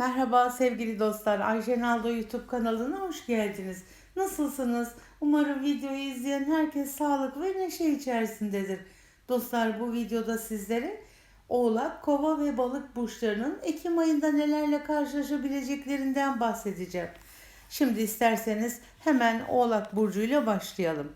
Merhaba sevgili dostlar. Ayşen Aldo YouTube kanalına hoş geldiniz. Nasılsınız? Umarım videoyu izleyen herkes sağlık ve neşe içerisindedir. Dostlar bu videoda sizlere Oğlak, Kova ve Balık burçlarının Ekim ayında nelerle karşılaşabileceklerinden bahsedeceğim. Şimdi isterseniz hemen Oğlak burcuyla başlayalım.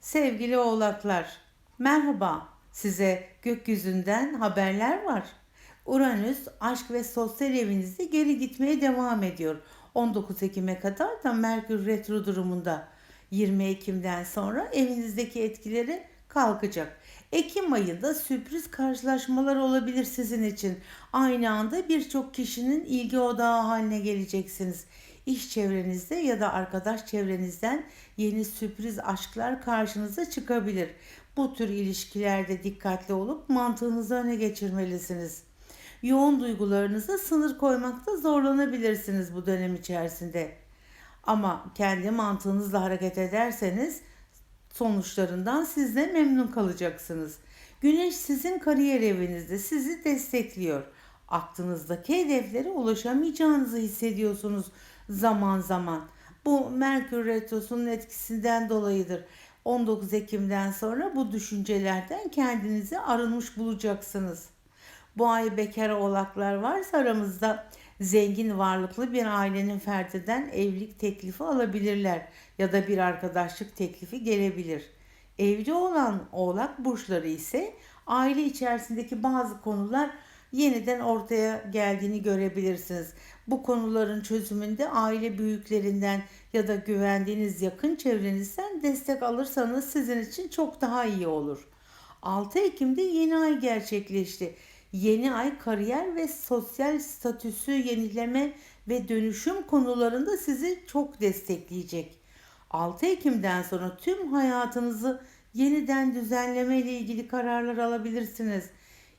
Sevgili Oğlaklar, merhaba. Size gökyüzünden haberler var. Uranüs aşk ve sosyal evinizde geri gitmeye devam ediyor. 19 Ekim'e kadar da Merkür retro durumunda. 20 Ekim'den sonra evinizdeki etkileri kalkacak. Ekim ayında sürpriz karşılaşmalar olabilir sizin için. Aynı anda birçok kişinin ilgi odağı haline geleceksiniz. İş çevrenizde ya da arkadaş çevrenizden yeni sürpriz aşklar karşınıza çıkabilir. Bu tür ilişkilerde dikkatli olup mantığınızı öne geçirmelisiniz. Yoğun duygularınıza sınır koymakta zorlanabilirsiniz bu dönem içerisinde. Ama kendi mantığınızla hareket ederseniz sonuçlarından siz de memnun kalacaksınız. Güneş sizin kariyer evinizde sizi destekliyor. Aklınızdaki hedeflere ulaşamayacağınızı hissediyorsunuz zaman zaman. Bu Merkür Retrosu'nun etkisinden dolayıdır. 19 Ekim'den sonra bu düşüncelerden kendinizi arınmış bulacaksınız. Bu ay bekar oğlaklar varsa aramızda zengin varlıklı bir ailenin ferdinden evlilik teklifi alabilirler ya da bir arkadaşlık teklifi gelebilir. Evli olan oğlak burçları ise aile içerisindeki bazı konular yeniden ortaya geldiğini görebilirsiniz. Bu konuların çözümünde aile büyüklerinden ya da güvendiğiniz yakın çevrenizden destek alırsanız sizin için çok daha iyi olur. 6 Ekim'de yeni ay gerçekleşti. Yeni ay kariyer ve sosyal statüsü yenileme ve dönüşüm konularında sizi çok destekleyecek. 6 Ekim'den sonra tüm hayatınızı yeniden düzenleme ile ilgili kararlar alabilirsiniz.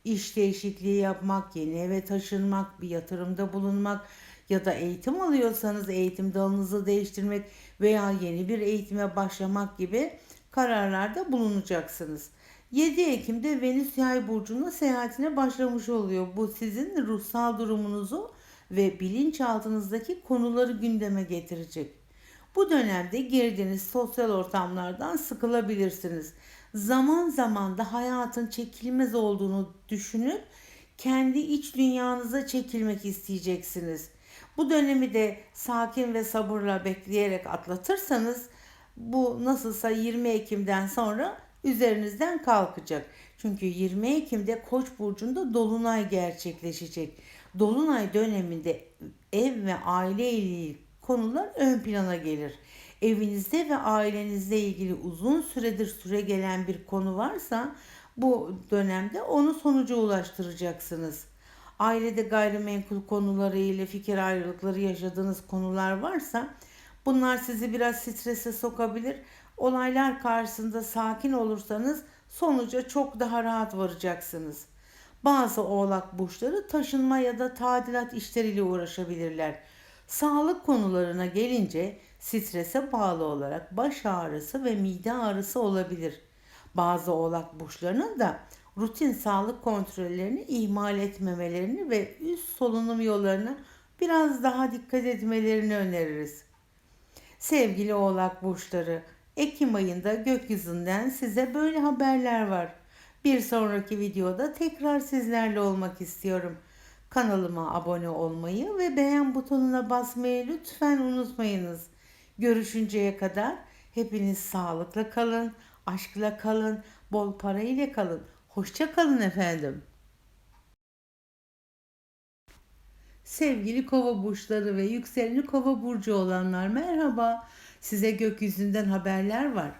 İş değişikliği yapmak, yeni eve taşınmak, bir yatırımda bulunmak ya da eğitim alıyorsanız eğitim dalınızı değiştirmek veya yeni bir eğitime başlamak gibi kararlarda bulunacaksınız. 7 Ekim'de Venüs Yay burcunda seyahatine başlamış oluyor. Bu sizin ruhsal durumunuzu ve bilinçaltınızdaki konuları gündeme getirecek. Bu dönemde girdiğiniz sosyal ortamlardan sıkılabilirsiniz. Zaman zaman da hayatın çekilmez olduğunu düşünüp kendi iç dünyanıza çekilmek isteyeceksiniz. Bu dönemi de sakin ve sabırla bekleyerek atlatırsanız bu nasılsa 20 Ekim'den sonra üzerinizden kalkacak. Çünkü 20 Ekim'de Koç burcunda dolunay gerçekleşecek. Dolunay döneminde ev ve aile ile ilgili konular ön plana gelir. Evinizde ve ailenizle ilgili uzun süredir süre gelen bir konu varsa bu dönemde onu sonuca ulaştıracaksınız. Ailede gayrimenkul konuları ile fikir ayrılıkları yaşadığınız konular varsa bunlar sizi biraz strese sokabilir. Olaylar karşısında sakin olursanız sonuca çok daha rahat varacaksınız. Bazı oğlak burçları taşınma ya da tadilat işleriyle uğraşabilirler. Sağlık konularına gelince strese bağlı olarak baş ağrısı ve mide ağrısı olabilir. Bazı oğlak burçlarının da rutin sağlık kontrollerini ihmal etmemelerini ve üst solunum yollarına biraz daha dikkat etmelerini öneririz. Sevgili oğlak burçları, Ekim ayında gökyüzünden size böyle haberler var. Bir sonraki videoda tekrar sizlerle olmak istiyorum. Kanalıma abone olmayı ve beğen butonuna basmayı lütfen unutmayınız. Görüşünceye kadar hepiniz sağlıkla kalın, aşkla kalın, bol para ile kalın. Hoşça kalın efendim. Sevgili kova burçları ve yükseleni kova burcu olanlar merhaba. Size gökyüzünden haberler var.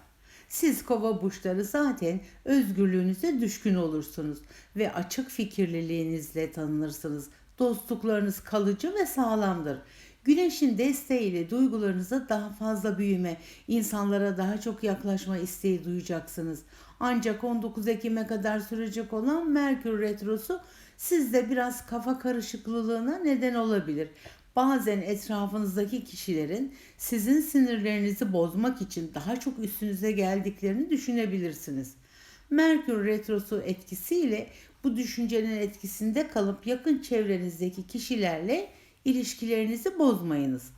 Siz kova burçları zaten özgürlüğünüze düşkün olursunuz ve açık fikirliliğinizle tanınırsınız. Dostluklarınız kalıcı ve sağlamdır. Güneşin desteğiyle duygularınıza daha fazla büyüme, insanlara daha çok yaklaşma isteği duyacaksınız. Ancak 19 Ekim'e kadar sürecek olan Merkür Retrosu sizde biraz kafa karışıklığına neden olabilir. Bazen etrafınızdaki kişilerin sizin sinirlerinizi bozmak için daha çok üstünüze geldiklerini düşünebilirsiniz. Merkür Retrosu etkisiyle bu düşüncenin etkisinde kalıp yakın çevrenizdeki kişilerle İlişkilerinizi bozmayınız.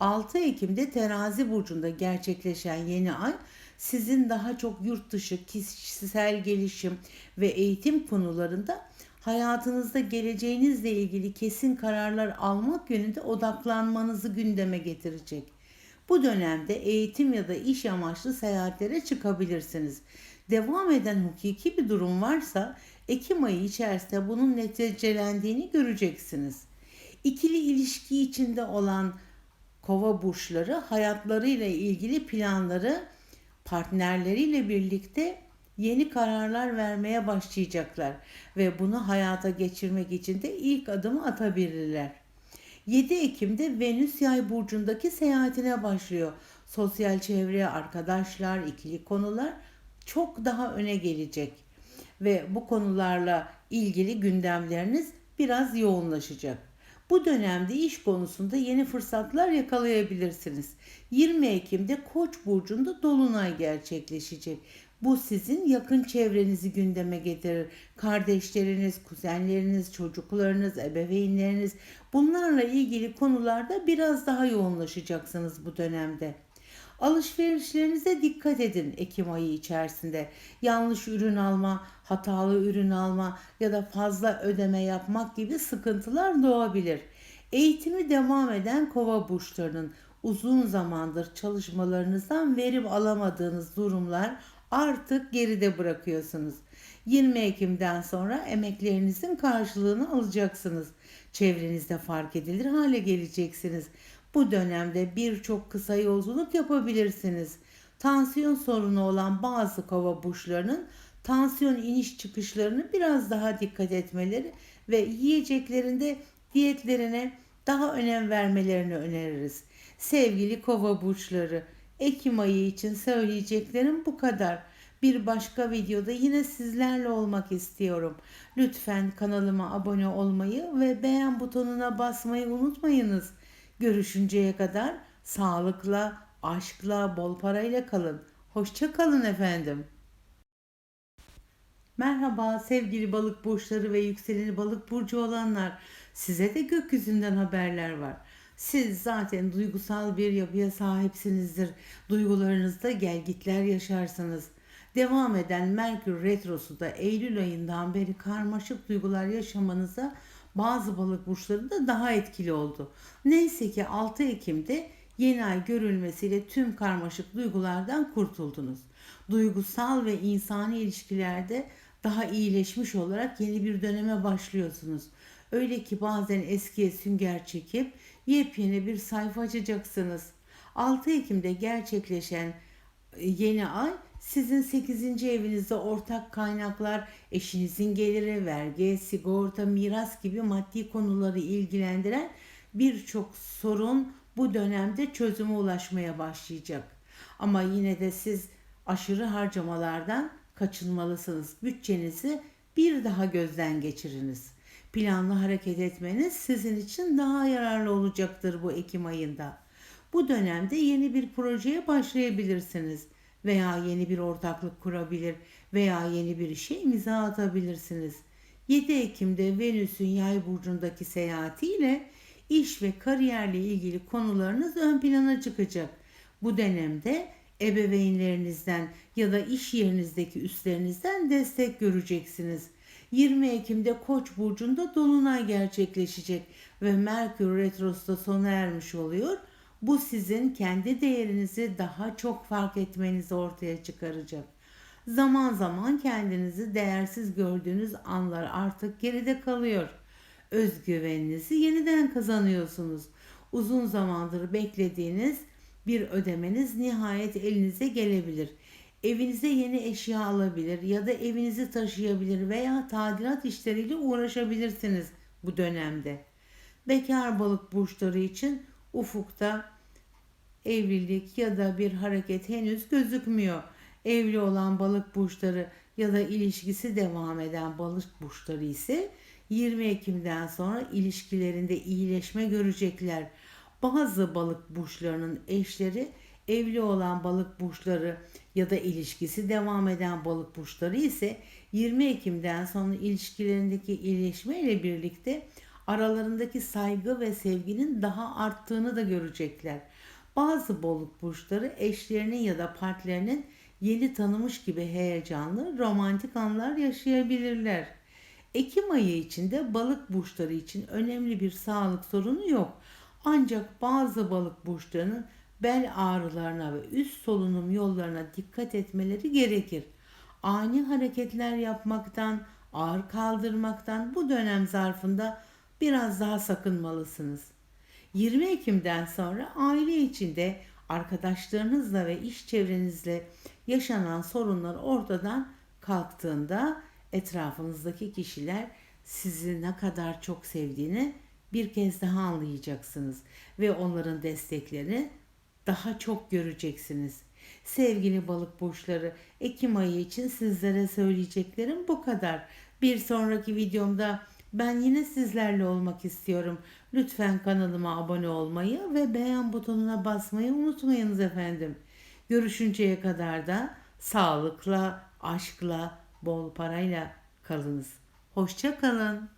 6 Ekim'de terazi burcunda gerçekleşen yeni ay sizin daha çok yurt dışı, kişisel gelişim ve eğitim konularında hayatınızda geleceğinizle ilgili kesin kararlar almak yönünde odaklanmanızı gündeme getirecek. Bu dönemde eğitim ya da iş amaçlı seyahatlere çıkabilirsiniz. Devam eden hukuki bir durum varsa Ekim ayı içerisinde bunun neticelendiğini göreceksiniz. İkili ilişki içinde olan kova burçları hayatlarıyla ilgili planları partnerleriyle birlikte yeni kararlar vermeye başlayacaklar ve bunu hayata geçirmek için de ilk adımı atabilirler. 7 Ekim'de Venüs Yay burcundaki seyahatine başlıyor. Sosyal çevre, arkadaşlar, ikili konular çok daha öne gelecek ve bu konularla ilgili gündemleriniz biraz yoğunlaşacak. Bu dönemde iş konusunda yeni fırsatlar yakalayabilirsiniz. 20 Ekim'de Koç burcunda dolunay gerçekleşecek. Bu sizin yakın çevrenizi gündeme getirir. Kardeşleriniz, kuzenleriniz, çocuklarınız, ebeveynleriniz bunlarla ilgili konularda biraz daha yoğunlaşacaksınız bu dönemde. Alışverişlerinize dikkat edin Ekim ayı içerisinde. Yanlış ürün alma, hatalı ürün alma ya da fazla ödeme yapmak gibi sıkıntılar doğabilir. Eğitimi devam eden kova burçlarının uzun zamandır çalışmalarınızdan verim alamadığınız durumlar artık geride bırakıyorsunuz. 20 Ekim'den sonra emeklerinizin karşılığını alacaksınız. Çevrenizde fark edilir hale geleceksiniz. Bu dönemde birçok kısa yolculuk yapabilirsiniz. Tansiyon sorunu olan bazı kova burçlarının tansiyon iniş çıkışlarını biraz daha dikkat etmeleri ve yiyeceklerinde diyetlerine daha önem vermelerini öneririz. Sevgili kova burçları, Ekim ayı için söyleyeceklerim bu kadar. Bir başka videoda yine sizlerle olmak istiyorum. Lütfen kanalıma abone olmayı ve beğen butonuna basmayı unutmayınız. Görüşünceye kadar sağlıkla, aşkla, bol parayla kalın. Hoşça kalın efendim. Merhaba sevgili balık burçları ve yükseleni balık burcu olanlar. Size de gökyüzünden haberler var. Siz zaten duygusal bir yapıya sahipsinizdir. Duygularınızda gelgitler yaşarsınız. Devam eden Merkür Retrosu da Eylül ayından beri karmaşık duygular yaşamanıza bazı balık burçlarında daha etkili oldu. Neyse ki 6 Ekim'de yeni ay görülmesiyle tüm karmaşık duygulardan kurtuldunuz. Duygusal ve insani ilişkilerde daha iyileşmiş olarak yeni bir döneme başlıyorsunuz. Öyle ki bazen eskiye sünger çekip yepyeni bir sayfa açacaksınız. 6 Ekim'de gerçekleşen e, yeni ay sizin 8. evinizde ortak kaynaklar, eşinizin geliri, vergi, sigorta, miras gibi maddi konuları ilgilendiren birçok sorun bu dönemde çözüme ulaşmaya başlayacak. Ama yine de siz aşırı harcamalardan kaçınmalısınız. Bütçenizi bir daha gözden geçiriniz. Planlı hareket etmeniz sizin için daha yararlı olacaktır bu Ekim ayında. Bu dönemde yeni bir projeye başlayabilirsiniz veya yeni bir ortaklık kurabilir veya yeni bir işe imza atabilirsiniz. 7 Ekim'de Venüs'ün yay burcundaki seyahatiyle iş ve kariyerle ilgili konularınız ön plana çıkacak. Bu dönemde ebeveynlerinizden ya da iş yerinizdeki üstlerinizden destek göreceksiniz. 20 Ekim'de Koç burcunda dolunay gerçekleşecek ve Merkür retrosu da sona ermiş oluyor. Bu sizin kendi değerinizi daha çok fark etmenizi ortaya çıkaracak. Zaman zaman kendinizi değersiz gördüğünüz anlar artık geride kalıyor. Özgüveninizi yeniden kazanıyorsunuz. Uzun zamandır beklediğiniz bir ödemeniz nihayet elinize gelebilir. Evinize yeni eşya alabilir ya da evinizi taşıyabilir veya tadilat işleriyle uğraşabilirsiniz bu dönemde. Bekar balık burçları için ufukta evlilik ya da bir hareket henüz gözükmüyor. Evli olan balık burçları ya da ilişkisi devam eden balık burçları ise 20 Ekim'den sonra ilişkilerinde iyileşme görecekler. Bazı balık burçlarının eşleri evli olan balık burçları ya da ilişkisi devam eden balık burçları ise 20 Ekim'den sonra ilişkilerindeki iyileşme ile birlikte aralarındaki saygı ve sevginin daha arttığını da görecekler. Bazı balık burçları eşlerinin ya da partnerinin yeni tanımış gibi heyecanlı romantik anlar yaşayabilirler. Ekim ayı içinde balık burçları için önemli bir sağlık sorunu yok. Ancak bazı balık burçlarının bel ağrılarına ve üst solunum yollarına dikkat etmeleri gerekir. Ani hareketler yapmaktan, ağır kaldırmaktan bu dönem zarfında biraz daha sakınmalısınız. 20 Ekim'den sonra aile içinde arkadaşlarınızla ve iş çevrenizle yaşanan sorunlar ortadan kalktığında etrafınızdaki kişiler sizi ne kadar çok sevdiğini bir kez daha anlayacaksınız ve onların desteklerini daha çok göreceksiniz. Sevgili balık burçları, Ekim ayı için sizlere söyleyeceklerim bu kadar. Bir sonraki videomda ben yine sizlerle olmak istiyorum. Lütfen kanalıma abone olmayı ve beğen butonuna basmayı unutmayınız efendim. Görüşünceye kadar da sağlıkla, aşkla, bol parayla kalınız. Hoşça kalın.